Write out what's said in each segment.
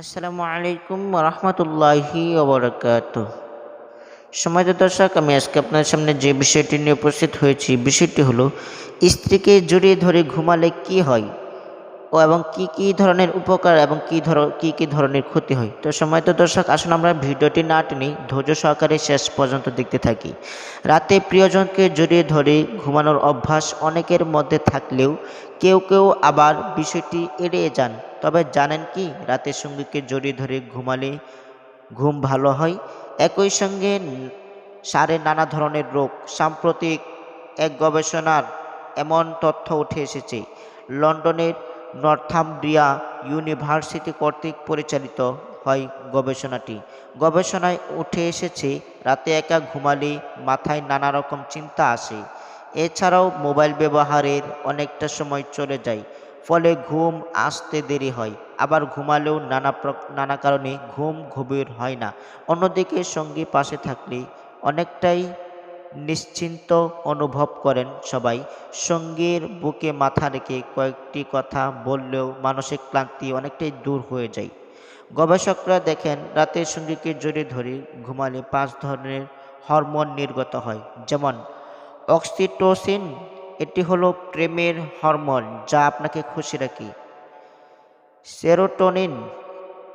আসসালামু আলাইকুম রহমতুল্লাহি ওবরাকাত সময় দর্শক, আমি আজকে আপনার সামনে যে বিষয়টি নিয়ে উপস্থিত হয়েছি, বিষয়টি হলো স্ত্রীকে জড়িয়ে ধরে ঘুমালে কি হয়? ও এবং কি কি ধরনের উপকার এবং কি ধর, কি কি ধরনের ক্ষতি হয়। তো সময় তো দর্শক, আসুন আমরা ভিডিওটি না টেনে ধৈর্য সহকারে শেষ পর্যন্ত দেখতে থাকি। রাতে প্রিয়জনকে জড়িয়ে ধরে ঘুমানোর অভ্যাস অনেকের মধ্যে থাকলেও কেউ কেউ আবার বিষয়টি এড়িয়ে যান। তবে জানেন কি রাতের সঙ্গীকে জড়িয়ে ধরে ঘুমালে ঘুম ভালো হয়। একই সঙ্গে সারে নানা ধরনের রোগ, সাম্প্রতিক এক গবেষণার এমন তথ্য উঠে এসেছে। লন্ডনের নর্থাম্ব্রিয়া ইউনিভার্সিটি কর্তৃক পরিচালিত হয় গবেষণাটি। গবেষণায় উঠে এসেছে, রাতে একা ঘুমালে মাথায় নানা রকম চিন্তা আসে। এছাড়াও মোবাইল ব্যবহারের অনেকটা সময় চলে যায়, ফলে ঘুম আসতে দেরি হয়। আবার ঘুমালেও নানা নানা কারণে ঘুম গভীর হয় না। অন্যদিকে সঙ্গী পাশে থাকলে অনেকটাই নিশ্চিন্ত অনুভব করেন সবাই। সঙ্গীর বুকে মাথা রেখে কয়েকটি কথা বললেও মানসিক ক্লান্তি অনেকটাই দূর হয়ে যায়। গবেষকরা দেখেন, রাতের সঙ্গীকে জড়িয়ে ধরে ঘুমালে পাঁচ ধরনের হরমোন নির্গত হয়, যেমন অক্সিটোসিন, এটি হলো প্রেমের হরমোন যা আপনাকে খুশি রাখে। সেরোটোনিন,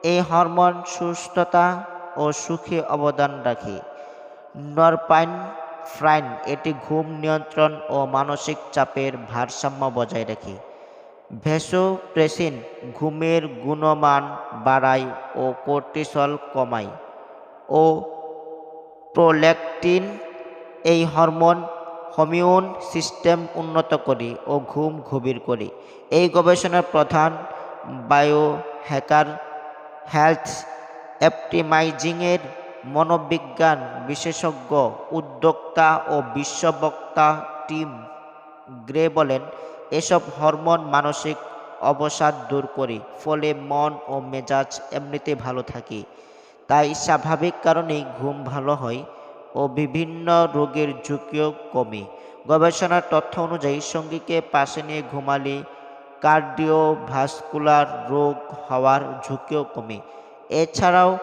এই হরমোন সুস্থতা ও সুখে অবদান রাখে। নরপাইন ফ্রাইন, এটি ঘুম নিয়ন্ত্রণ ও মানসিক চাপের ভারসাম্য বজায় রাখে। ভেসোপ্রেসিন ঘুমের গুণমান বাড়ায় ও কোর্টিসল কমায়। ও প্রোল্যাকটিন এই হরমোন হমিউন সিস্টেম উন্নত করে ও ঘুম গভীর করে। এই গবেষণার প্রধান বায়োহ্যাকার হেলথ অ্যাপটিমাইজিংয়ের মনোবিজ্ঞান বিশেষজ্ঞ, উদ্যোক্তা ও বিশ্ববক্তা টিম গ্রে বলেন, এসব হরমোন মানসিক অবসাদ দূর করে, ফলে মন ও মেজাজ এমনিতে ভালো থাকে। তাই স্বাভাবিক কারণেই ঘুম ভালো হয় ও বিভিন্ন রোগের ঝুঁকিও কমে। গবেষণার তথ্য অনুযায়ী, সঙ্গীকে পাশে নিয়ে ঘুমালে কার্ডিওভাস্কুলার রোগ হওয়ার ঝুঁকিও কমে। এছাড়াও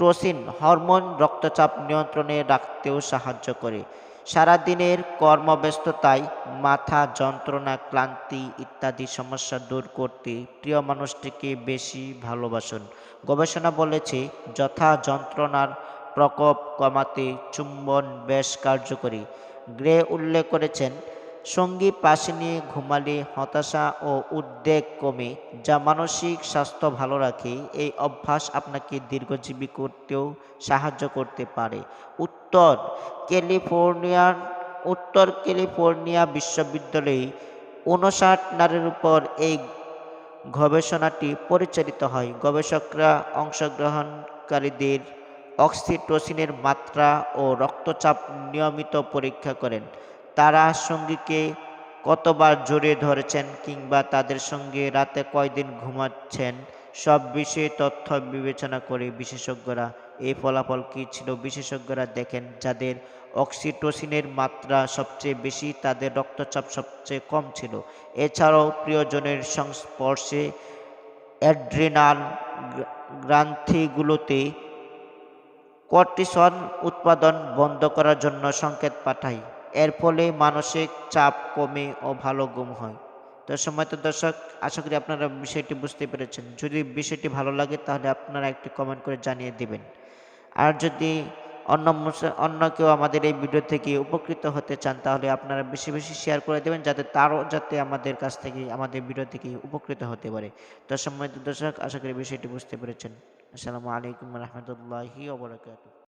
অক্সিটোসিন হরমোন রক্তচাপ নিয়ন্ত্রণে রাখতেও সাহায্য করে। সারাদিনের কর্মব্যস্ততায় মাথা যন্ত্রণা, ক্লান্তি ইত্যাদি সমস্যা দূর করতে প্রিয় মানুষটিকে বেশি ভালোবাসুন। গবেষণা বলেছে, যথা যন্ত্রণার প্রকোপ কমাতে চুম্বন বেশ কার্যকরী। গ্রে উল্লেখ করেছেন সঙ্গী পাশে নিয়ে ঘুমালে হতাশা ও উদ্বেগ কমে, যা মানসিক স্বাস্থ্য ভালো রাখে। এই অভ্যাস আপনাকে দীর্ঘজীবী করতেও সাহায্য করতে পারে। উত্তর, ক্যালিফোর্নিয়ার, উত্তর ক্যালিফোর্নিয়া বিশ্ববিদ্যালয়ে উনষাট নারীর উপর এই গবেষণাটি পরিচালিত হয়। গবেষকরা অংশগ্রহণকারীদের অক্সিটোসিনের মাত্রা ও রক্তচাপ নিয়মিত পরীক্ষা করেন। তারা সঙ্গীকে কতবার জড়িয়ে ধরেছেন কিংবা তাদের সঙ্গে রাতে কয়দিন ঘুমাচ্ছেন, সব বিষয়ে তথ্য বিবেচনা করে বিশেষজ্ঞরা এই ফলাফল কী ছিল বিশেষজ্ঞরা দেখেন যাদের অক্সিটোসিনের মাত্রা সবচেয়ে বেশি, তাদের রক্তচাপ সবচেয়ে কম ছিল। এছাড়াও প্রিয়জনের সংস্পর্শে অ্যাড্রিনাল গ্রান্থিগুলোতে কর্টিসন উৎপাদন বন্ধ করার জন্য সংকেত পাঠায়। এর ফলে মানসিক চাপ কমে ও ভালো ঘুম হয়। তো সময় তো দর্শক, আশা করি আপনারা বিষয়টি বুঝতে পেরেছেন। যদি বিষয়টি ভালো লাগে, তাহলে আপনারা একটি কমেন্ট করে জানিয়ে দিবেন। আর যদি অন্য অন্য কেউ আমাদের এই ভিডিও থেকে উপকৃত হতে চান, তাহলে আপনারা বেশি বেশি শেয়ার করে দেবেন, যাতে তারও, যাতে আমাদের কাছ থেকে, আমাদের ভিডিও থেকে উপকৃত হতে পারে। তো সময় দর্শক, আশা করি বিষয়টি বুঝতে পেরেছেন। আসসালামু আলাইকুম রহমতুল্লাহি